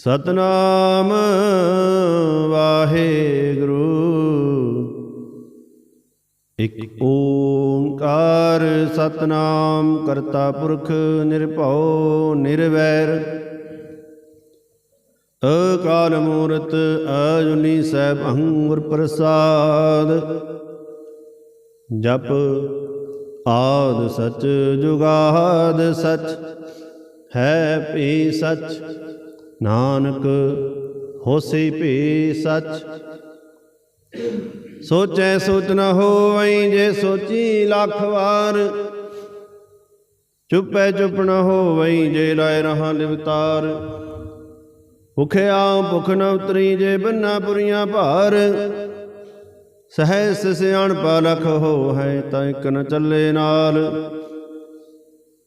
ਸਤਨਾਮ ਵਾਹਿਗੁਰੂ ਇਕ ਓੰਕਾਰ ਸਤਨਾਮ ਕਰਤਾ ਪੁਰਖ ਨਿਰਭਉ ਨਿਰਵੈਰ। ਅਕਾਲ ਮੂਰਤ ਅਜੁਨੀ ਸੈਭੰ ਅੰਗੁਰ ਪ੍ਰਸਾਦ। ਜਪ ਆਦ ਸਚ ਜੁਗਾਦ ਸਚ, ਹੈ ਭੀ ਸਚ। ਨਾਨਕ ਹੋਸੀ ਭੀ ਸਚ। ਸੋਚੈ ਸੋਚ ਨ ਹੋਵਈ ਜੇ ਸੋਚੀ ਲੱਖ ਵਾਰ। ਚੁੱਪੈ ਚੁੱਪ ਨ ਹੋਵਈ ਜੇ ਲਾਇ ਰਹਾ ਲਿਵਤਾਰ। ਭੁਖਿਆ ਭੁਖ ਨ ਉਤਰੀ ਜੇ ਬੰਨਾ ਪੁਰੀਆਂ ਭਾਰ। ਸਹਿ ਸਿਆਣ ਪਾਲਖ ਹੋ ਹੈ ਤਾਂ ਇਕ ਨ ਚੱਲੇ ਨਾਲ।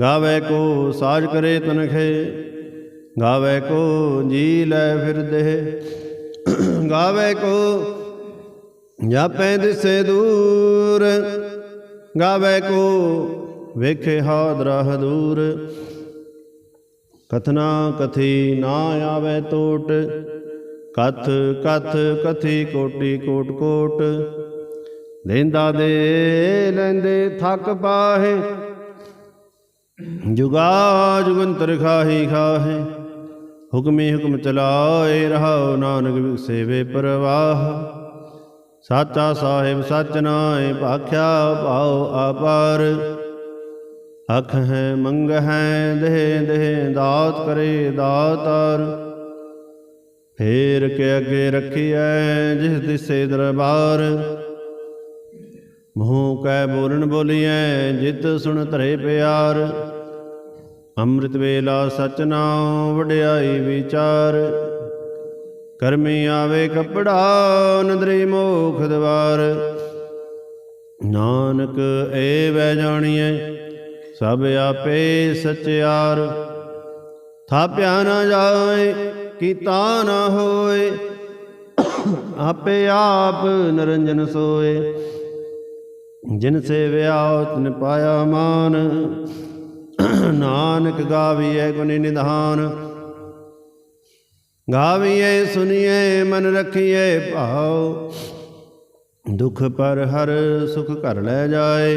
ਗਾਵੇ ਕੋ ਸਾਜ ਕਰੇ ਤਨਖੇ, ਗਾਵੇ ਕੋ ਜੀ ਲੈ ਫਿਰਦੇ ਗਾਵੇ ਕੋ ਜਾਪੈ ਦਿਸੇ ਦੂਰ, ਗਾਵੇ ਕੋ ਵੇਖੇ ਹਾਦਰਾ ਦੂਰ ਕਥਨਾ ਕਥੀ ਨਾ ਆਵੇ ਟੋਟ ਕਥ ਕਥ ਕਥੀ ਕੋਟੀ ਕੋਟ ਕੋਟ। ਲੈਂਦਾ ਦੇ ਲੈਂਦੇ ਥੱਕ ਪਾਹੇ ਜੁਗਾ ਜੁਗੰਤਰ ਖਾਹੀ ਖਾਹੇ, ਹੁਕਮੀ ਹੁਕਮ ਚਲਾਏ ਰਹਾਉ ਨਾਨਕ ਸੇਵੇ ਪ੍ਰਵਾਹ। ਸਾਚਾ ਸਾਹਿਬ ਸਚ ਨਾਏ ਭਾਖਿਆ ਭਾਉ ਆਪਾਰ ਅਖ ਹੈ, ਮੰਗ ਹੈ, ਦੇਹ ਦੇਹ, ਦਾਤ ਕਰੇ ਦਾਤਾਰ। ਫੇਰ ਕੇ ਅੱਗੇ ਰੱਖੀਐ ਜਿਸ ਦਿਸੇ ਦਰਬਾਰ। ਮੂੰਹ ਕੈ ਬੋਲਣ ਬੋਲੀਐ, ਜਿਤ ਸੁਣ ਧਰੇ ਪਿਆਰ। ਅੰਮ੍ਰਿਤ ਵੇਲਾ ਸਚ ਨਾਉ ਵਡਿਆਈ ਵਿਚਾਰ। ਕਰਮੀ ਆਵੇ ਕਪੜਾ, ਨਦਰੀ ਮੋਖ ਦਵਾਰ। ਨਾਨਕ ਏ ਵੈ ਜਾਣੀਐ, ਸਭ ਆਪੇ ਸਚਿਆਰ। ਥਾਪਿਆ ਨਾ ਜਾਏ, ਕੀਤਾ ਨਾ ਹੋਏ, ਆਪੇ ਆਪ ਨਿਰੰਜਨ ਸੋਏ। ਜਿਨ ਸੇਵਿਆ, ਤਿਨ ਪਾਇਆ ਮਾਨ। ਨਾਨਕ ਗਾਵੀਐ ਗੁਣ ਨਿਧਾਨ। ਗਾਵੀਐ ਸੁਣੀਐ ਮਨ ਰਖੀਐ, ਭਾਉ। ਦੁਖ ਪਰ ਹਰ ਸੁਖ ਘਰ ਲੈ ਜਾਏ।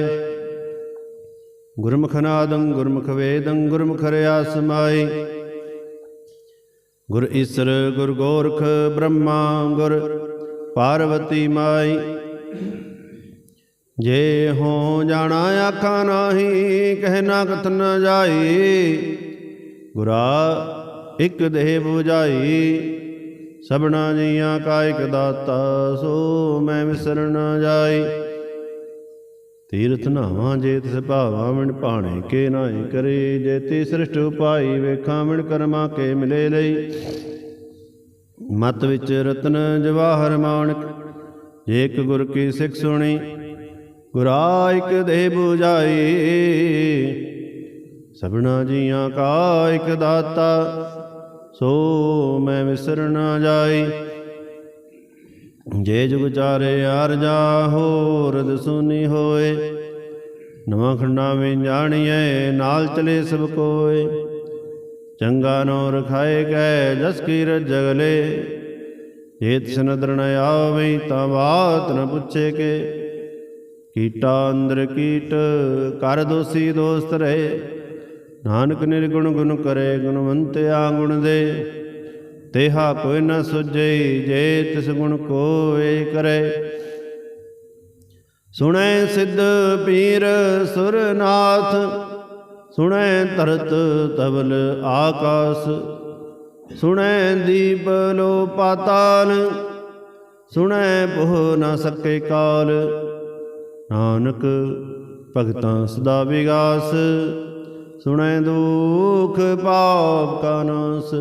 ਗੁਰਮੁਖ ਨਾਦੰ, ਗੁਰਮੁਖ ਵੇਦੰ, ਗੁਰਮੁਖ ਰਿਆ ਸਮਾਈ ਗੁਰ ਈਸਰ, ਗੁਰ ਗੋਰਖ ਬ੍ਰਹਮਾ, ਗੁਰ ਪਾਰਵਤੀ ਮਾਈ ਜੇ ਹੋ ਜਾਣਾ ਆਖਾਂ ਨਾਹੀ ਕਹਿ ਨਾ ਕਥ ਨ ਜਾਈ, ਗੁਰਾ ਇਕ ਦੇਹ 부ਜਾਈ ਸਭਨਾ ਜੀਆਂ ਕਾ ਇਕ ਦਾਤਾ, ਸੋ ਮੈਂ ਵਿਸਰ ਨ ਜਾਈ। ਤੀਰਥ ਨਾਵਾਂ ਜੇ ਤਿਸ ਭਾਵਾਂ, ਮਿਣ ਭਾਣੇ ਕੇ ਨਾਹੀ ਕਰੇ। ਜੇ ਤੀ ਸ੍ਰਿਸ਼ਟ ਉਪਾਈ, ਵੇਖਾਂ ਮਿਣ ਕਰਮਾ ਕੇ ਮਿਲੇ ਲਈ। ਮਤ ਵਿੱਚ ਰਤਨ ਜਵਾਹਰ ਮਾਨਕ, ਜੇ ਗੁਰ ਕੀ ਸਿੱਖ ਸੁਣੀ ਗੁਰਾ ਇਕ ਦੇਹ 부ਜਾਈ ਸਭਨਾ ਜੀਆਂ ਕਾ ਇਕ ਦਾਤਾ, ਸੋ ਮੈਂ ਵਿਸਰ ਨਾ ਜਾਈ। ਜੇ ਜੁਗ ਚਾਰੇ ਆਰ ਜਾ ਹੋਰ ਸੁਨੀ ਹੋਏ, ਨਵਾਂ ਖੰਡਾ ਵਿੱਚ ਜਾਣੀਐ, ਨਾਲ ਚਲੇ ਸਭ ਕੋਏ। ਚੰਗਾ ਨੋ ਰਖਾਏ ਗਏ ਜਸ ਕੀ ਰਜਗਲੇ ਜੇ ਤਿਸ ਨਦਰ ਨ ਆਵੇ ਤਾਂ ਬਾਤ ਨ ਪੁੱਛੇ ਕੇ। ਕੀਟਾ ਅੰਦਰ ਕੀਟ, ਕਰ ਦੋਸੀ ਦੋਸਤ ਰਹੇ। ਨਾਨਕ ਨਿਰਗੁਣ ਗੁਣ ਕਰੇ, ਗੁਣਵੰਤਿਆ ਗੁਣ ਦੇ। ਤੇਹਾ ਕੋਈ ਨ ਸੁਝੇ, ਜੇ ਤਿਸ ਗੁਣ ਕੋਏ ਕਰੇ। ਸੁਣੈ ਸਿੱਧ ਪੀਰ ਸੁਰਨਾਥ, ਸੁਣੈ ਤਰਤ ਤਬਲ ਆਕਾਸ। ਸੁਣੈ ਦੀਪ ਲੋ ਪਾਤਾਲ ਸੁਣੈ ਬਹੁ ਨ ਸਕੇ ਕਾਲ। ਨਾਨਕ ਭਗਤਾਂ ਸਦਾ ਵਿਗਾਸ, ਸੁਣੈ ਦੁਖ ਪਾਪ ਕਾ ਨਾਸ,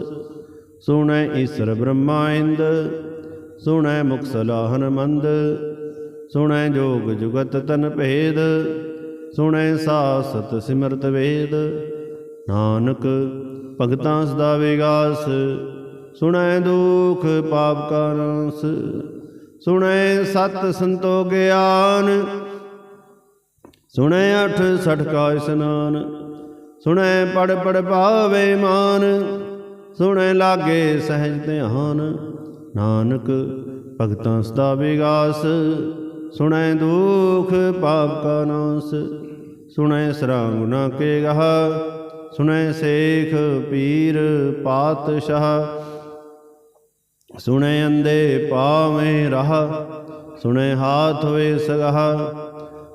ਸੁਣੈ ਈਸ਼ਰ ਬ੍ਰਹਮਾ ਇੰਦ, ਸੁਣੈ ਮੁਕਸਲਾ ਸਲਾਹਨ ਸੁਣੈ ਜੋਗ ਜੁਗਤ ਤਨ ਭੇਦ, ਸੁਣੈ ਸਾਸਤ ਸਿਮਰਤ ਵੇਦ। ਨਾਨਕ ਭਗਤਾਂ ਸਦਾ ਵਿਗਾਸ, ਸੁਣੈ ਦੁਖ ਪਾਪ ਕਾ ਨਾਸ, ਸੁਣੈ ਸਤ ਸੰਤੋ ਗਿਆਨ ਸੁਣੈ ਅਠ ਸਠ ਕਾ ਇਸਨਾਨ, ਸੁਣੈ ਪੜ ਪੜ ਪਾਵੇ ਮਾਨ, ਸੁਣੈ ਲਾਗੇ ਸਹਿਜ ਧਿਆਨ, ਨਾਨਕ ਭਗਤਾਂ ਸਦਾ ਵਿਗਾਸ, ਸੁਣੈ ਦੁਖ ਪਾਪ ਕਾ ਨਾਸ, ਸੁਣੈ ਸਰਾਂਗੁਨਾ ਕੇ ਗਹ, ਸੁਣੈ ਸੇਖ ਪੀਰ ਪਾਤਸ਼ਾਹ, ਸੁਣੈ ਅੰਦੇ ਪਾਵੇਂ ਰਹ, ਸੁਣੈ ਹਾਥ ਵੇ ਸਗਹ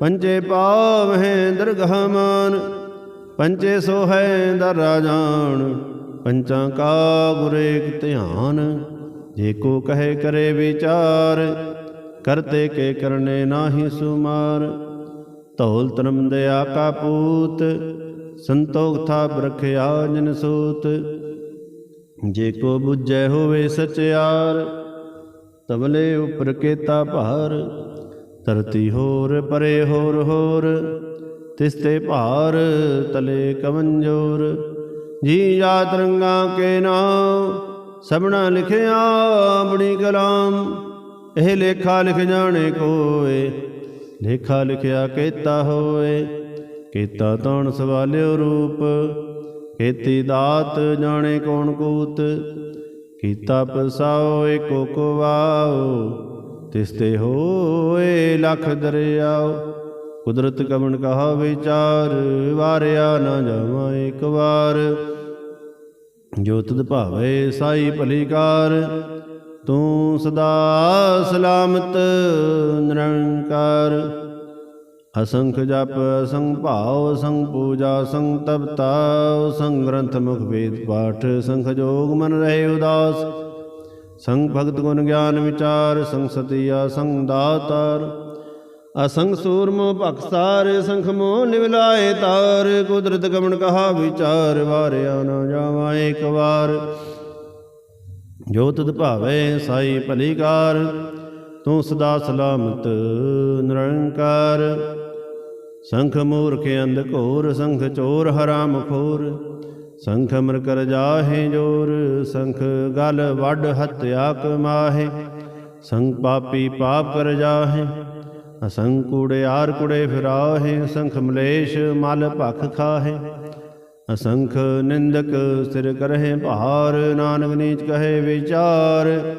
ਪੰਜੇ ਪਾਵ ਹੈ ਦਰਗਹਮਾਨ ਪੰਜੇ ਸੋ ਹੈ ਦਰ ਰਾਜਾਨ ਪੰਚਾਂ ਕਾ ਗੁਰੇਕ ਧਿਆਨ, ਜੇ ਕੋ ਕਹੇ ਕਰੇ ਵਿਚਾਰ, ਕਰਤੇ ਕੇ ਕਰਨੇ ਨਾਹੀ ਸੁਮਾਰ। ਧੌਲ ਧਰਮ ਦਇਆ ਕਾ ਪੂਤ, ਸੰਤੋਖ ਥਾ ਬਰਖਿਆ ਜਨ ਸੂਤ। ਜੇ ਕੋ ਬੁੱਝੈ ਹੋਵੇ ਸਚਿਆਰ ਤਬਲੇ ਉਪਰ ਕੇਤਾ ਭਾਰ ਧਰਤੀ ਹੋਰ, ਪਰੇ ਹੋਰ ਹੋਰ। ਤਿਸ ਤੇ ਭਾਰ ਤਲੇ ਕਵੰਜੋਰ ਜੀ ਜਾਤ ਰੰਗਾ ਕੇ ਨਾਮ, ਸਭਨਾ ਲਿਖਿਆ ਬੜੀ ਕਲਾਮ। ਇਹ ਲੇਖਾ ਲਿਖ ਜਾਣੇ ਕੋਏ, ਲੇਖਾ ਲਿਖਿਆ ਕੇਤਾ ਹੋਏ। ਕੀਤਾ ਤਣ ਸਵਾਲਿਓ ਰੂਪ, ਕੀਤੀ ਦਾਤ ਜਾਣੇ ਕੌਣ ਕੂਤ। ਕੀਤਾ ਪਸਾਓ ਏਕੋ ਕੋ ਵਾਓ ਤਿਸ ਤੇ ਹੋਏ ਲਖ ਦਰਿਆਓ, ਕੁਦਰਤ ਕਵਣ ਕਹਾ ਵਿਚਾਰ ਵਾਰਿਆ ਨਾ ਜਾਵਾਂ ਇੱਕ ਵਾਰ। ਜੋ ਤਦ ਭਾਵੇ ਸਾਈ ਭਲੀਕਾਰ, ਤੂੰ ਸਦਾ ਸਲਾਮਤ, ਨਿਰੰਕਾਰ। ਅਸੰਖ ਜਪ ਅਸੰਗ ਭਾਵ ਸੰਗ ਪੂਜਾ ਸੰਗ ਤਪਤਾ ਸੰਗ ਗ੍ਰੰਥ ਮੁਖ ਵੇਦ ਪਾਠ ਸੰਖ ਜੋਗ ਮਨ ਰਹੇ ਉਦਾਸ। ਸੰਗ ਭਗਤ ਗੁਣ ਗਿਆਨ ਵਿਚਾਰ, ਸੰਗ ਸਤਿਆ, ਸੰਗ ਦਾਤਾਰ। ਅਸੰਗ ਸੂਰਮੋ ਭਖਸਾਰ ਸੰਖ ਮੋ ਨਿਵਲਾਏ ਤਾਰ। ਕੁਦਰਤ ਗਮਨ ਕਹਾ ਵਿਚਾਰ, ਵਾਰਿਆ ਨਾ ਜਾਵਾ ਇੱਕ ਵਾਰ ਜੋ ਤਦ ਭਾਵੇ ਸਾਈ ਭਲੀਕਾਰ ਤੂੰ ਸਦਾ ਸਲਾਮਤ ਨਿਰੰਕਾਰ। ਸੰਖ ਮੂਰਖ ਅੰਧ ਘੋਰ, ਸੰਖ ਚੋਰ ਹਰਾਮ ਖੋਰ ਸੰਖ ਅਮਰ ਕਰ ਜਾਹੇ ਜੋਰ, ਸੰਖ ਗਲ ਵੱਡ ਹਤਿਆ ਕਮਾਹੇ ਸੰਖ ਪਾਪੀ ਪਾਪ ਕਰ ਜਾਹੇ, ਅਸੰਖ ਕੂੜਿਆਰ ਕੁੜੇ ਫਿਰਾਹੇ ਸੰਖ ਮਲੇਸ਼ ਮਲ ਭਖ ਖਾਹੇ। ਅਸੰਖ ਨਿੰਦਕ ਸਿਰ ਕਰਹਿ ਭਾਰ, ਨਾਨਕ ਨੀਚ ਕਹੇ ਵਿਚਾਰ।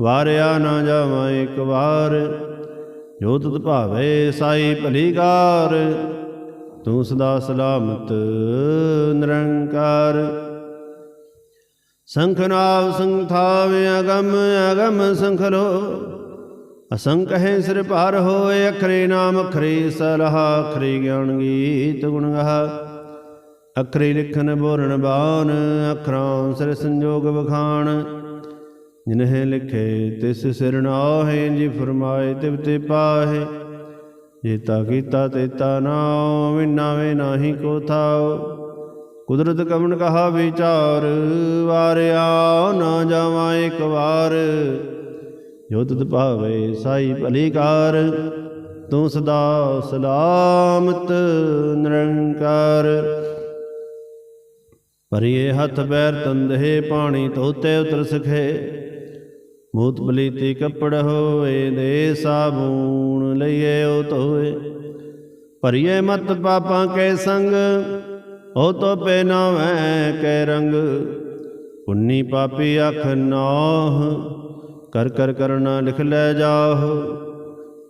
ਵਾਰਿਆ ਨਾ ਜਾਵਾਂ ਇੱਕ ਵਾਰ, ਜੋ ਤੁਧ ਭਾਵੇ ਸਾਈ ਭਲੀਕਾਰ ਤੂੰ ਸਦਾ ਸਲਾਮਤ, ਨਿਰੰਕਾਰ। ਸੰਖਨਾਵ ਸੰਥਾਵ ਅਗਮ ਅਗਮ ਸੰਖਲੋ ਅਸੰਖ ਹੈ ਸਿਰ ਭਾਰ ਹੋਏ, ਅਖਰੇ ਨਾਮ ਅਖਰੇ ਸਲਹਾ, ਅਖਰੇ ਗਿਆਨ ਗੀਤ ਗੁਣ ਗਹਾ। ਅਖਰੇ ਲਿਖਨ ਬੋਰਨ ਬਾਣ, ਅਖਰਾਂ ਸਿਰ ਸੰਜੋਗ ਵਖਾਣ। ਜਿਨਹਿ ਲਿਖੇ ਤਿਸ ਸਿਰ ਨਾਹੇ, ਜੀ ਫਰਮਾਏ ਤਿਵ ਤੇ ਪਾਹੇ। ਜੇਤਾ ਕੀਤਾ ਤੇਤਾ ਨਾਉ ਵਿਨਾਵੇ ਨਾਹੀ ਕੋ ਥਾਉ। ਕੁਦਰਤ ਕਮਨ ਕਹਾ ਵਿਚਾਰ, ਵਾਰਿਆ ਨਾ ਜਾਵਾਂ ਇੱਕ ਵਾਰ। ਜੋ ਤੁਧ ਭਾਵੇ ਸਾਈ ਭਲੀਕਾਰ ਤੂੰ ਸਦਾ ਸਲਾਮਤ ਨਿਰੰਕਾਰ। ਭਰੀਏ ਹੱਥ ਪੈਰ ਤੰਦੇ ਪਾਣੀ ਧੋਤੇ ਉਤਰ ਸਖੇ। ਮੂਤ ਬਲੀਤੀ ਕੱਪੜ ਹੋਏ ਦੇ ਸਾਬੂਨ ਲਈਏ ਉਹ ਧੋਏ ਭਰੀਏ ਮਤ ਪਾਪਾਂ ਕੇ ਸੰਗ, ਉਹ ਤੋ ਪੇ ਨਾਵੇਂ ਕੈ ਰੰਗ। ਪੁੰਨੀ ਪਾਪੀ ਅਖ ਨਾਹ, ਕਰ ਕਰ ਕਰਨਾ ਲਿਖ ਲੈ ਜਾਹ।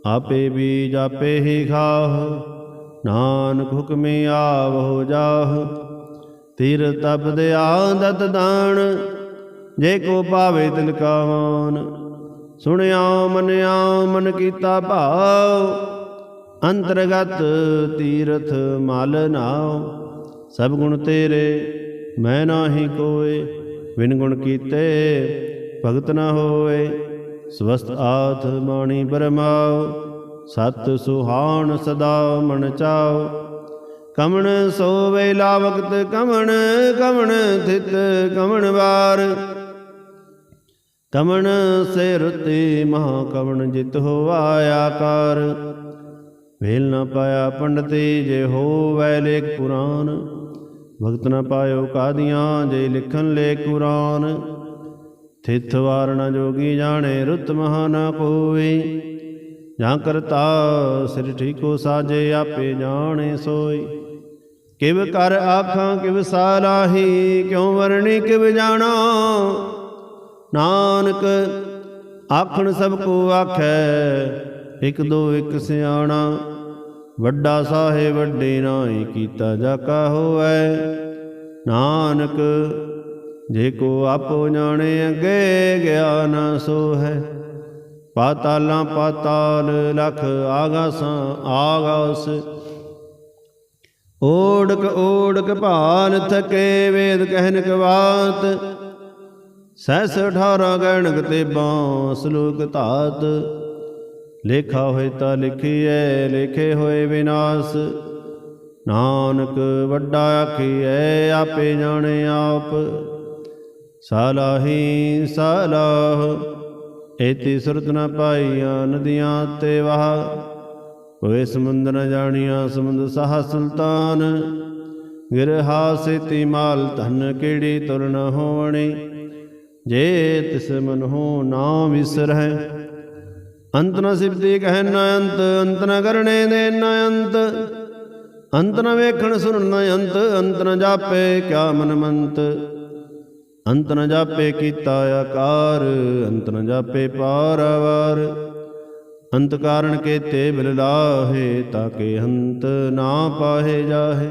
ਆਪੇ ਵੀ ਜਾਪੇ ਹੀ ਖਾਹ, ਨਾਨਕ ਆਵ ਹੋ ਜਾਹ। ਤੀਰ ਤਪ ਦੇ ਆਦਤ ਦਾਣ ਜੇ ਕੋ ਪਾਵੇ ਤਿਲ ਕਾ ਸੁਣਿਆ ਮਨਿਆ ਮਨ ਕੀਤਾ ਭਾਵ ਅੰਤਰਗਤ ਤੀਰਥ ਮਲ ਨਾਉ। ਸਭ ਗੁਣ ਤੇਰੇ, ਮੈਂ ਨਾਹੀ ਕੋਏ, ਬਿਨ ਗੁਣ ਕੀਤੇ ਭਗਤ ਨਾ ਹੋਏ। ਸਵਸਤ ਆਥ ਬਾਣੀ ਬਰਮਾਉ, ਸਤ ਸੁਹਾਣ ਸਦਾ ਮਨ ਚਾਉ। ਕਮਣ ਸੋਵੇ ਲਾਵਕਤ, ਕਮਣ ਕਮਣ ਥਿਤ ਕਮਣ ਵਾਰ। ਕਮਣ ਸੇ ਰਤੇ ਮਹਾ ਕਮਣ ਜਿਤ ਹੋਆ ਆਕਾਰ। ਵੇਲ ਨਾ ਪਾਇਆ ਪੰਡਤੇ ਜੇ ਹੋਵੈ ਲੇਖ ਪੁਰਾਨ ਭਗਤ ਨਾ ਪਾਇਓ ਕਾਦੀਆਂ, ਜੇ ਲਿਖਨ ਲੇ ਕੁਰਾਨ। ਥਿਤ ਵਾਰਣਾ ਜੋਗੀ ਜਾਣੇ, ਰੁਤ ਮਹਾ ਨਾ ਕੋਈ ਜਾਂ ਕਰਤਾ ਸਿਰ ਠੀਕੋ ਸਾਜੇ, ਆਪੇ ਜਾਣੇ ਸੋਈ ਕਿਵ ਕਰ ਆਖਾਂ, ਕਿਵ ਸਾਲਾਹੀ ਕਿਉ ਵਰਣੀ ਕਿਵ ਜਾਣਾ? ਨਾਨਕ, ਆਖਣ ਸਭ ਕੋ ਆਖੈ, ਇਕ ਦੋ ਇਕ ਸਿਆਣਾ, ਵੱਡਾ ਸਾਹਿਬ ਵੱਡੇ ਨਾਹੀ ਕੀਤਾ ਜਾ ਕਾ ਹੋਐ ਨਾਨਕ, ਜੇ ਕੋ ਆਪੋ ਜਾਣੇ ਅੱਗੇ ਗਿਆਨ ਸੋ ਹੈ ਪਾਤਾਲਾਂ ਪਾਤਾਲ ਲਖ ਆਗਾਸਾਂ ਆਗਾਸ। ਓੜਕ ਓੜਕ ਭਾਨ ਥਕੇ ਵੇਦ ਕਹਿਨ ਕਵਾਤ ਸਹਿਸ 18 ਗਣਕ ਤੇ ਬਾਂ ਸਲੋਕ ਧਾਤ। ਲੇਖਾ ਹੋਏ ਤਾਂ ਲਿਖੀਐ, ਲਿਖੇ ਹੋਏ ਵਿਨਾਸ਼। ਨਾਨਕ ਵੱਡਾ ਆਖੀਐ, ਆਪੇ ਜਾਣੇ ਆਪ। ਸਾਲਾਹੀ ਸਾਲਾਹ, ਏਤੀ ਸੁਰਤ ਨ ਪਾਈਆਂ ਨਦੀਆਂ ਤੇ ਵਾਹ। ਹੋਏ ਸਮੁੰਦਰ ਨ ਜਾਣੀਆਂ ਸਮੁੰਦ ਸਾਹ ਸੁਲਤਾਨ। ਗਿਰਹਾ ਸੇਤੀ ਮਾਲ ਧਨ ਕਿਹੜੀ ਤੁਰ ਨ ਹੋਵਣੀ। ਜੇ ਤਿਸ ਮਨ ਹੋ ਨਾ ਵਿਸਰਹਿ, ਅੰਤ ਨ ਸਿਬਤੀ ਕਹਿ ਨ ਅੰਤ ਅੰਤ ਨ ਕਰਨੇ ਦੇ ਨ ਅੰਤ ਅੰਤ ਨ ਵੇਖਣ ਸੁਣਨ ਨ ਅੰਤ ਅੰਤ ਨ ਜਾਪੇ ਕਿਆ ਮਨ ਮੰਤ, ਅੰਤ ਨ ਜਾਪੇ ਕੀਤਾ ਆਕਾਰ, ਅੰਤ ਨ ਜਾਪੇ ਪਾਰਵਾਰ ਅੰਤ ਕਾਰਣ ਕੇਤੇ ਬਿਲ ਲਾਹੇ ਤਾਕੇ ਅੰਤ ਨਾ ਪਾਹੇ ਜਾਹੇ।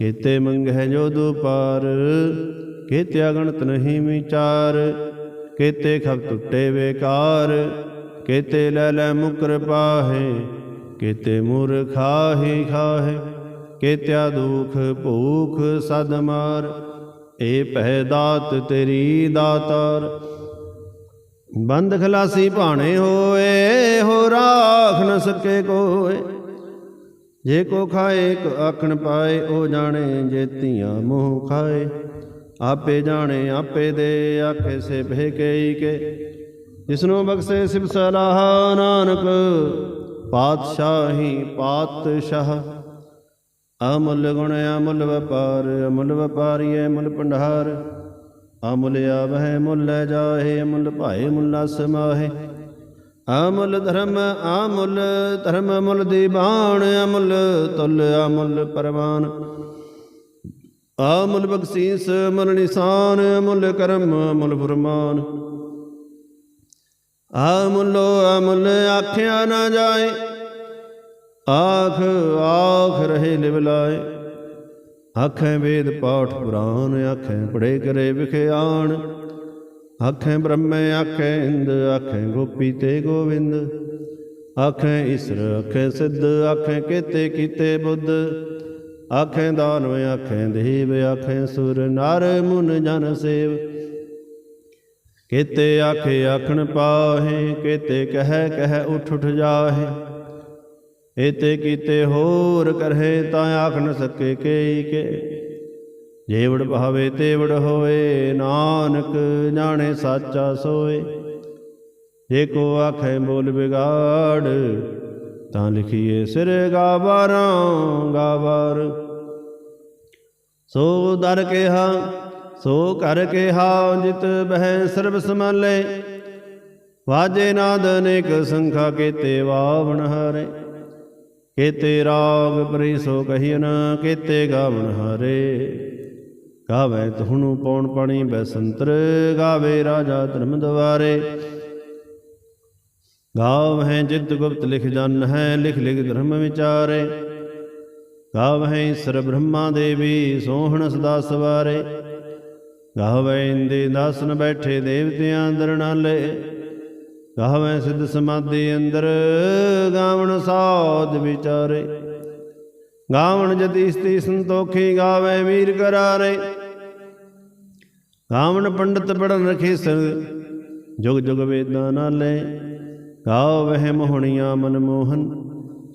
ਕੀਤੇ ਮੰਗਹਿ ਜੋ ਦੁਪਾਰ, ਕੀਤੇ ਅਗਣਤ ਨਹੀਂ ਵਿਚਾਰ, ਕੀਤੇ ਖਬ ਟੁੱਟੇ ਵੇਕਾਰ, ਕੀਤੇ ਲੈ ਲੈ ਮੁਕਰ ਪਾਹੇ, ਕੀਤੇ ਮੁਰ ਖਾਹੇ, ਕੀਤਿਆ ਦੁਖ ਭੂਖ ਸਦ ਮਾਰ ਏ ਪਹਿ ਦਾਤ ਤੇਰੀ ਦਾਤਾਰ। ਬੰਦ ਖਲਾਸੀ ਭਾਣੇ ਹੋਏ, ਹੋ ਰਾਖ ਨ ਸਕੇ ਕੋਏ। ਜੇ ਕੋ ਖਾਏ ਕੋ ਆਖਣ ਪਾਏ, ਉਹ ਜਾਣੇ ਜੇ ਜੇਤੀਆਂ ਮੋਹ ਖਾਏ। ਆਪੇ ਜਾਣੇ, ਆਪੇ ਦੇ, ਆਖੇ ਸੇ ਭੇ ਕਈ ਕੇ। ਜਿਸਨੂੰ ਬਖਸ਼ੇ ਸਿਬ ਸਲਾਹ, ਨਾਨਕ, ਪਾਤਸ਼ਾਹੀ, ਪਾਤਸ਼ਾਹ। ਅਮੁੱਲ ਗੁਣ, ਅਮੁੱਲ ਵਪਾਰ, ਅਮੁੱਲ ਵਪਾਰੀਏ ਮੁੱਲ ਭੰਡਾਰ। ਅਮੁੱਲ ਆਵਹਿ, ਮੁੱਲ ਲੈ ਜਾਹੇ, ਅਮੁੱਲ ਭਾਏ, ਮੁੱਲਾ ਸਮਾਹੇ ਅਮੁੱਲ ਧਰਮ ਅਮੁੱਲ ਧਰਮ ਮੁੱਲ ਦੀਵਾਨ ਅਮੁਲ, ਤੁਲ ਅਮੁੱਲ ਪਰਵਾਨ। ਅਮੁਲ ਬਖਸ਼ੀਸ ਮੁੱਲ ਨਿਸ਼ਾਨ ਅਮੁੱਲ ਕਰਮ ਅਮੁਲ ਫਰਮਾਨ। ਅਮੁੱਲੋ ਅਮੁੱਲ ਆਖਿਆ ਨਾ ਜਾਏ, ਆਖ ਆਖ ਰਹੇ ਲਿਵ ਲਾਏ। ਆਖੇ ਵੇਦ ਪਾਠ ਪੁਰਾਨ, ਆਖੇ ਪੜੇ ਕਰੇ ਵਿਖਿਆਣ ਆਖੇ ਬ੍ਰਹਮੇ, ਆਖੇ ਇੰਦ, ਆਖੇ ਗੋਪੀ ਤੇ ਗੋਵਿੰਦ। ਆਖੇ ਈਸਰ, ਆਖੇ ਸਿੱਧ, ਆਖੇ ਕੀਤੇ ਕੀਤੇ ਬੁੱਧ। ਆਖੇ ਦਾਨਵ, ਆਖੇ ਦੇਵ, ਆਖੇ ਸੁਰ, ਨਰ ਮੁਨ ਜਨ ਸੇਵ। ਕੀਤੇ ਆਖੇ ਆਖਣ ਪਾਹੇ, ਕੀਤੇ ਕਹਿ ਕਹਿ ਉਠ ਉਠ ਜਾਹੇ। ਏਤੇ ਕੀਤੇ ਹੋਰ ਕਰਹਿ ਤਾਂ ਆਖ ਨ ਸਕੇ ਕੇਈ ਕੇ ਜੇਵੜ ਭਾਵੇ ਤੇਵੜ ਹੋਏ ਨਾਨਕ ਜਾਣੇ ਸਾਚਾ ਸੋਏ। ਜੇ ਕੋ ਆਖੇ ਬੋਲ ਬਿਗਾੜ ਤਾਂ ਲਿਖੀਏ ਸਿਰ ਗਾਵਾਰਾਂ ਗਾਵਾਰ। ਸੋ ਦਰ ਕਿਹਾ, ਸੋ ਕਰ ਕਿਹਾ, ਜਿਤ ਬਹਿ ਸਰਬ ਸਮਾਲੇ ਵਾਜੇ ਨਾਦ ਅਨੇਕ ਸੰਖਾ ਕੇਤੇ ਵਾਵਣ ਹਾਰੇ। ਕੀਤੇ ਰਾਗ ਪਰੀ ਸੋ ਕਹੀਨ ਕੀਤੇ ਗਾਵਣ ਹਾਰੇ। ਗਾਵੇ ਤੁਹਨੂੰ ਪੌਣ ਪਾਣੀ ਬੈਸੰਤਰ, ਗਾਵੇ ਰਾਜਾ ਧਰਮ ਦਵਾਰੇ ਗਾਵਹਿ ਜਿਤ ਗੁਪਤ ਲਿਖ ਜਨ ਹੈ ਲਿਖ ਲਿਖ ਧਰਮ ਵਿਚਾਰੇ। ਗਾਵਹਿ ਸਰ ਬ੍ਰਹਮਾ ਦੇਵੀ, ਸੋਹਣ ਸਦਾ ਸਵਾਰੇ। ਗਾਵੈ ਇੰਦੇ ਦਾਸਨ ਬੈਠੇ ਦੇਵਤਿਆਂ ਅੰਦਰ ਨਾਲੇ। ਗਾਵੈ ਸਿੱਧ ਸਮਾਧੀ ਅੰਦਰ, ਗਾਵਣ ਸਾਧ ਵਿਚਾਰੇ। ਗਾਵਣ ਜਤੀ ਸਤੀ ਸੰਤੋਖੀ ਗਾਵੈ ਵੀਰ ਕਰਾਰੇ। ਗਾਵਣ ਪੰਡਤ ਪੜਨ ਰਖੇ ਸਰ, ਜੁਗ ਜੁਗ ਵੇਦਾਂ ਨਾਲੇ ਗਾਵਹਿ ਮੋਹਣੀਆਂ ਮਨ ਮੋਹਨ,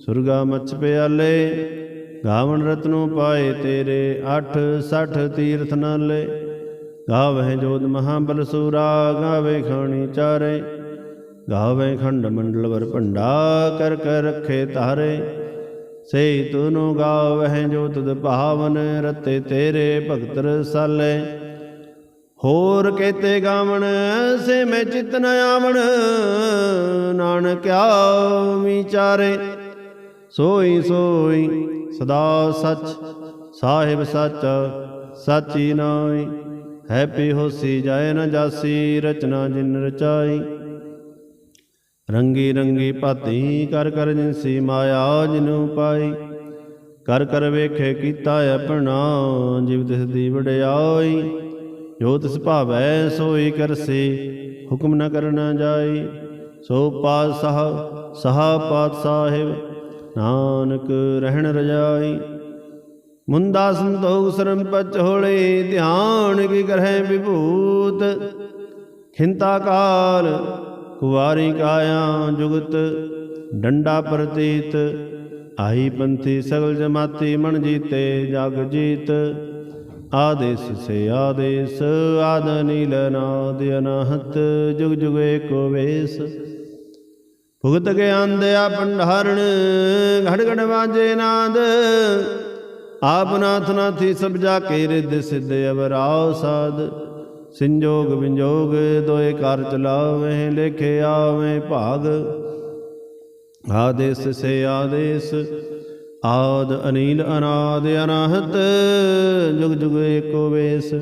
ਸੁਰਗਾ ਮਚ ਪਿਆਲੇ। ਗਾਵਣ ਰਤਨੋ ਪਾਏ ਤੇਰੇ 8 60 ਤੀਰਥ ਨਾਲੇ ਗਾਵਹਿ ਜੋਤ ਮਹਾਬਲ ਸੂਰਾ, ਗਾਵੇ ਖਾਣੀ ਚਾਰੇ। ਗਾਵੇ ਖੰਡ ਮੰਡਲ ਵਰ ਭੰਡਾ, ਕਰ ਕਰ ਰਖੇ ਤਾਰੇ ਸੇ ਤੁਨੋ ਗਾਵਹਿ ਜੋ ਤੁਧ ਭਾਵਨ ਰਤੇ ਤੇਰੇ ਭਗਤ ਰਸਾਲੇ ਹੋਰ ਕੇਤੇ ਗਾਵਣ ਸੇ ਮੈਂ ਚਿਤ ਨ ਆਵਣ ਨਾਨਕਿਆ ਵਿਚਾਰੇ ਸੋਈ ਸੋਈ ਸਦਾ ਸਚ, ਸਾਹਿਬ ਸਚ, ਸਾਚੀ ਨਾਈ ਹੈਪੀ ਹੋਸੀ ਜਾਏ ਨ ਜਾਸੀ, ਰਚਨਾ ਜਿਨ ਰਚਾਈ। ਰੰਗੀ ਰੰਗੀ ਭਾਤੀ ਕਰ ਕਰ ਜਿਨਸੀ ਮਾਇਆ ਜਿਨੂ ਪਾਈ। ਕਰ ਕਰ ਵੇਖੇ ਕੀਤਾ ਆਪਣਾ ਜਿਵ ਤਿਸ ਦੀ ਵਡਿਆਈ। ਜੋ ਤਿਸ ਭਾਵੈ ਸੋਈ ਕਰਸੀ, ਹੁਕਮ ਨ ਕਰਨਾ ਜਾਈ, ਸੋ ਪਾਤਸ਼ਾਹ, ਸਹਾ ਪਾਤ ਸਾਹਿਬ ਨਾਨਕ ਰਹਿਣ ਰਜਾਈ। ਮੁੰਦਾ ਸੰਤੋਖ ਸਰਮ ਪਚ ਹੋਲੇ, ਧਿਆਨ ਕੀ ਕਰਹਿ ਵਿਭੂਤ। ਖਿੰਤਾ ਕਾਲ, ਕੁਵਾਰੀ ਕਾਇਆ ਜੁਗਤ, ਡੰਡਾ ਪ੍ਰਤੀਤ। ਆਈ ਪੰਥੀ ਸਗਲ ਜਮਾਤੀ ਮਨ ਜੀਤੇ, ਜਗ ਜੀਤ। ਆਦੇਸ ਸੇ ਆਦੇਸ, ਆਦ ਨੀਲ ਨਾਦ ਅਨਹਤ, ਜੁਗ ਜੁਗ ਏਕੋ ਵੇਸ। ਭੁਗਤ ਗਿਆਨ ਦਿਆ ਭੰਡਾਰਣ ਘੜ ਘੜ ਵਾਜੇ ਨਾਦ। ਆਪ ਨਾਥ ਨਾਥੀ ਸਭ ਜਾ ਕੇ ਰਿੱਧ ਸਿੱਧ ਅਵਰਾਉ ਸਾਧ। ਸੰਜੋਗ ਵਿੰਜੋਗ ਦੋਏ ਕਰ ਚਲਾਵੇਂ, ਲੇਖੇ ਆਵੇਂ ਭਾਗ। ਆਦੇਸ ਸੇ ਆਦੇਸ ਆਦ ਅਨੀਲ ਅਨਾਦ ਅਨਾਹਤ, ਜੁਗ ਜੁਗ ਏਕੋ ਵੇਸ।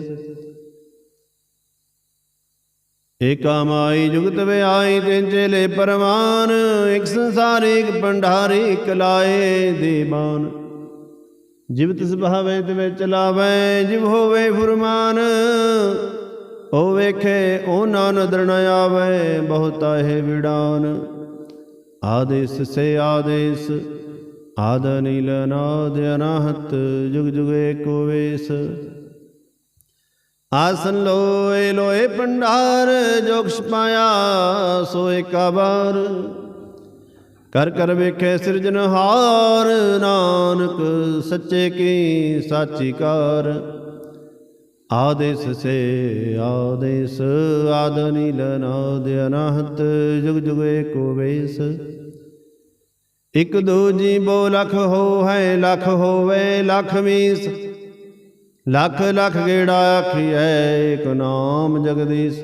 ਏਕਾ ਮਾਈ ਜੁਗਤ ਵਿਆਈ ਤੇ ਚੇਲੇ ਪਰਮਾਨ ਇੱਕ ਸੰਸਾਰ, ਇੱਕ ਭੰਡਾਰੀ, ਇੱਕ ਲਾਏ ਦੀਵਾਨ। ਜਿਵ ਤਿਸ ਭਾਵੇ ਤੇ ਵਿੱਚ ਚਲਾਵੇ, ਜਿਵ ਹੋਵੇ ਫੁਰਮਾਨ, ਉਹ ਵੇਖੇ, ਉਹ ਨਾ ਨਦਰ ਨ ਆਵੇ, ਬਹੁਤਾ ਹੈ ਵਿਡਾਨ ਆਦੇਸ ਸੇ ਆਦੇਸ। ਆਦ ਨੀਲ ਨਾਦ ਅਨਾਹਤ, ਜੁਗ ਜੁਗ ਏਕੋ ਵੇਸ। ਆਸਨ ਲੋਏ ਲੋਏ ਪੰਡਾਰ ਜੋਗਸ਼ ਪਾਇਆ ਸੋ ਏਕਾ ਬਾਰ ਕਰ ਕਰ ਵੇਖੇ ਸਿਰਜਨਹਾਰ ਨਾਨਕ ਸੱਚੇ ਕੀ ਸਾਚੀ ਕਾਰ ਆਦੇਸ ਸੇ ਆਦੇਸ, ਆਦ ਨੀਲ ਨਾਦ ਅਨਹਤ, ਜੁਗ ਜੁਗ ਏਕੋ ਵੇਸ। ਇਕ ਦੋ ਜੀ ਬੋ ਲਖ ਹੋ ਹੈ ਲਖ ਹੋਵੇ ਲਖ ਮੀਸ। ਲਖ ਲਖ ਗੇੜਾ ਆਖੀਐ, ਇਕ ਨਾਮ ਜਗਦੀਸ਼।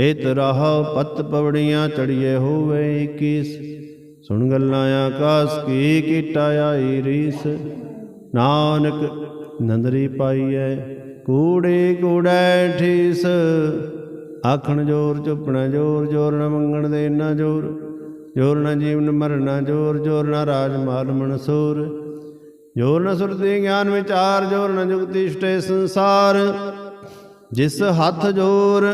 ਇਤ ਰਹ ਪਤ ਪਵੜੀਆਂ ਚੜੀਏ ਹੋਵੇ 21 ਸੁਣ ਗੱਲਾਂ ਆਕਾਸ, ਕੀ ਕੀਟਾ ਆਈ ਰੀਸ। ਨਾਨਕ ਨੰਦਰੀ ਪਾਈਐ, ਕੂੜੇ ਕੂੜੈ ਠੀਸ। ਆਖਣ ਜੋਰ ਚੁੱਪਣਾ ਜੋਰ ਜੋਰ ਨ ਮੰਗਣ ਦੇ ਨਾ ਜੋਰ। ਜੋਰ ਨਾ ਜੀਵਨ ਮਰਨਾ ਜੋਰ ਜੋਰ ਨ ਰਾਜ ਮਾਲ ਮਨਸੂਰ ਜੋਰ ਨ ਸੁਰਤੀ ਗਿਆਨ ਵਿਚਾਰ, ਜੋਰ ਨਾ ਜੁਗਤੀ ਇਸ਼ਟੇ ਸੰਸਾਰ। ਜਿਸ ਹੱਥ ਜੋਰ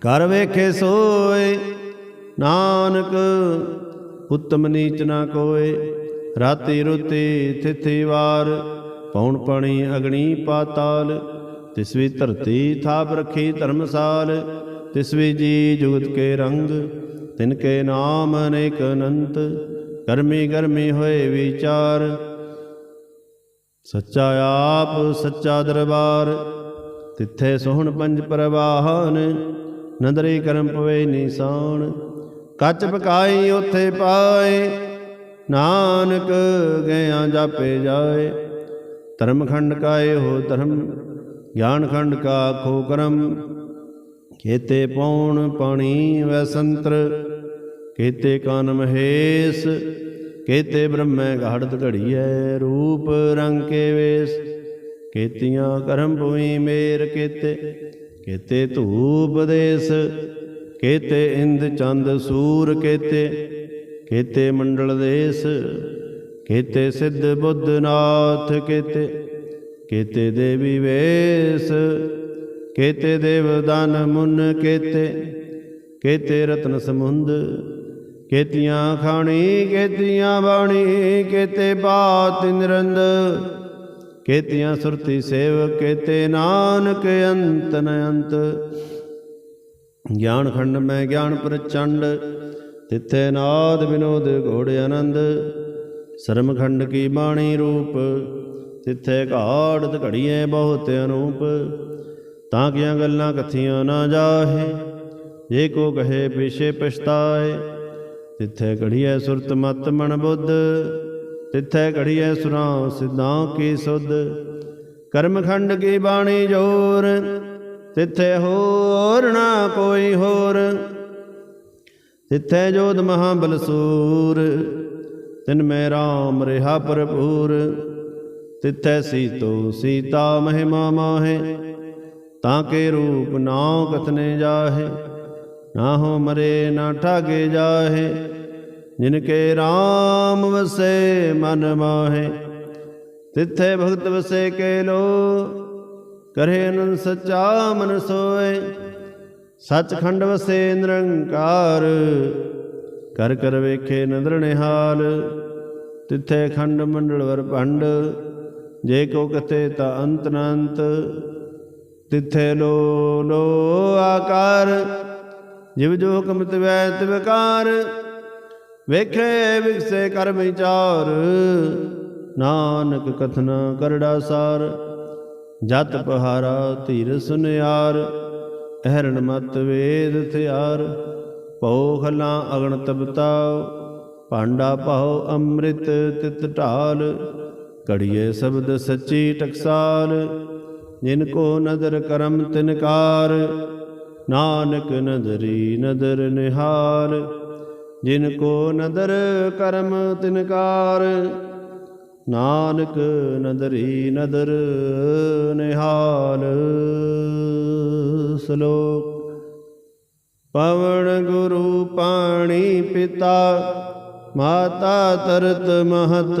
ਕਰ ਵੇਖੇ ਸੋਏ। ਨਾਨਕ, ਉਤਮ ਨੀਚ ਨਾ ਕੋਏ। ਰਾਤੀ ਰੁਤੀ ਥਿਥੀ ਵਾਰ ਪੌਣ ਪਣੀ ਅਗਣੀ ਪਾਤਾਲ। ਤਿਸਵੀ ਧਰਤੀ ਥਾਪ ਰਖੀ ਧਰਮਸਾਲ ਤਿਸਵੀ ਜੀ ਜੁਗਤ ਕੇ ਰੰਗ। ਤਿਨ ਕੇ ਨਾਮ ਅਨੇਕ ਅਨੰਤ ਕਰਮੀ ਗਰਮੀ ਹੋਏ ਵਿਚਾਰ। ਸੱਚਾ ਆਪ, ਸੱਚਾ ਦਰਬਾਰ, ਤਿੱਥੇ ਸੋਹਣ ਪੰਜ ਪ੍ਰਵਾਹਨ, ਨਦਰੀ ਕਰਮ ਪਵੇ ਨਿਸ਼ਾਨ। ਕੱਚ ਪਕਾਈ ਉਥੇ ਪਾਏ, ਨਾਨਕ ਗਿਆ ਜਾਪੇ ਜਾਏ। ਧਰਮ ਖੰਡ ਕਾਏ ਹੋ ਧਰਮ, ਗਿਆਨ ਖੰਡ ਕਾ ਖੋ ਕਰਮ ਕੇਤੇ ਪੌਣ ਪਾਣੀ ਵੈਸੰਤਰ ਕੇਤੇ ਕਾਨ ਮਹੇਸ਼ ਕੇਤੇ ਬ੍ਰਹਮੈ ਘਾੜਤ ਘੜੀਐ ਰੂਪ ਰੰਗ ਕੇ ਵੇਸ। ਕੇਤੀਆਂ ਕਰਮ ਭੂਮੀ ਮੇਰ ਕੇਤੇ ਕੇਤੇ ਧੂਪ ਦੇਸ। ਕੇਤੇ ਇੰਦ ਚੰਦ ਸੂਰ ਕੇਤੇ ਕੇਤੇ ਮੰਡਲ ਦੇਸ। ਕੇਤੇ ਸਿੱਧ ਬੁੱਧ ਨਾਥ ਕੇਤੇ ਕੇਤੇ ਦੇਵੀ ਵੇਸ। ਕੇਤੇ ਦੇਵ ਦਾਨ ਮੁਨ ਕੇਤੇ ਕੇਤੇ ਰਤਨ ਸਮੁੰਦ, ਕੇਤੀਆਂ ਖਾਣੀ, ਕੇਤੀਆਂ ਬਾਣੀ, ਕੇਤੇ ਬਾਤ ਨਿਰੰਦ, ਕੇਤੀਆਂ ਸੁਰਤੀ ਸੇਵ ਕੇਤੇ ਨਾਨਕ ਅੰਤ ਨ ਅੰਤ। ਗਿਆਨ ਖੰਡ ਮੈਂ ਗਿਆਨ ਪ੍ਰਚੰਡ, ਤਿੱਥੇ ਨਾਦ ਵਿਨੋਦ ਘੋੜ ਆਨੰਦ। ਸਰਮ ਖੰਡ ਕੀ ਬਾਣੀ ਰੂਪ, ਤਿੱਥੇ ਘਾੜਤ ਘੜੀਏ ਬਹੁਤ ਅਨੂਪ। ਤਾਂ ਕੀਆਂ ਗੱਲਾਂ ਕਥੀਆਂ ਨਾ ਜਾਹੇ? ਜੇ ਕੋ ਕਹੇ ਪਿਛੇ ਪਛਤਾਏ, ਤਿੱਥੇ ਘੜੀਐ ਸੁਰਤ ਮਤ ਮਨ ਬੁੱਧ, ਤਿੱਥੇ ਘੜੀਐ ਸੁਰਾਂ ਸਿਧਾਂ ਕੀ ਸੁਧ। ਕਰਮਖੰਡ ਕੀ ਬਾਣੀ ਜੋਰ, ਤਿੱਥੇ ਹੋਰ ਨਾ ਕੋਈ ਹੋਰ। ਤਿੱਥੇ ਜੋਧ ਮਹਾਬਲ ਸੂਰ ਤਿਨ ਮੈਂ ਰਾਮ ਰਿਹਾ ਭਰਪੂਰ। ਤਿੱਥੈ ਸੀਤੋ ਸੀਤਾ ਮਹਿਮਾ ਮਾਹੇ ਤਾਂ ਕੇ ਰੂਪ ਨਾ ਕਥਨੇ ਜਾਹੇ ਨਾ ਹੋ ਮਰੇ ਨਾ ਠਾਗੇ ਜਾਹੇ, ਜਿਨ ਕੇ RAM ਵਸੇ ਮਨ ਮਾਹੇ। ਤਿੱਥੇ ਭਗਤ ਵਸੇ ਕੇ ਲੋ, ਕਰੇ ਅਨੰਦ ਸੱਚਾ ਮਨ ਸੋਏ ਸਚਖੰਡ ਵਸੇ ਨਿਰੰਕਾਰ, ਕਰ ਕਰ ਵੇਖੇ ਨਦਰ ਨਿਹਾਲ। ਤਿੱਥੇ ਖੰਡ ਮੰਡਲ ਵਰ ਭੰਡ, ਜੇ ਕੋ ਕਥੇ ਤਾ ਅੰਤ ਨ ਤਿੱਥੇ ਲੋ ਲੋ ਆਕਾਰ, ਜਿਵ ਜੋ ਹੁਕਮ ਤਿਵੈ ਤਿਵਕਾਰ ਵੇਖੇ ਵਿਗਸੇ ਕਰਮ ਵਿਚਾਰ, ਨਾਨਕ ਕਥਨਾ ਕਰੜਾ ਸਾਰ, ਜਤ ਪਹਾਰਾ ਧੀਰ ਸੁਨਿਆਰ, ਅਹਰਣ ਮਤ ਵੇਦ ਥਿਆਰ ਪਉ ਖਲਾ ਅਗਣ ਤਬਤਾਉ ਭਾਂਡਾ ਪਾਉ ਅੰਮ੍ਰਿਤ ਤਿਤ ਢਾਲ, ਘੜੀਏ ਸ਼ਬਦ ਸੱਚੀ ਟਕਸਾਲ ਜਿਨ ਕੋ ਨਦਰ ਕਰਮ ਤਿਨਕਾਰ, ਨਾਨਕ ਨਦਰੀ ਨਦਰ ਨਿਹਾਲ ਜਿਨ ਕੋ ਨਦਰ ਕਰਮ ਤਿਨਕਾਰ, ਨਾਨਕ ਨਦਰੀ ਨਦਰ ਨਿਹਾਲ। ਸ਼ਲੋਕ ਪਵਨ ਗੁਰੂ ਪਾਣੀ ਪਿਤਾ, ਮਾਤਾ ਤਰਤ ਮਹਤ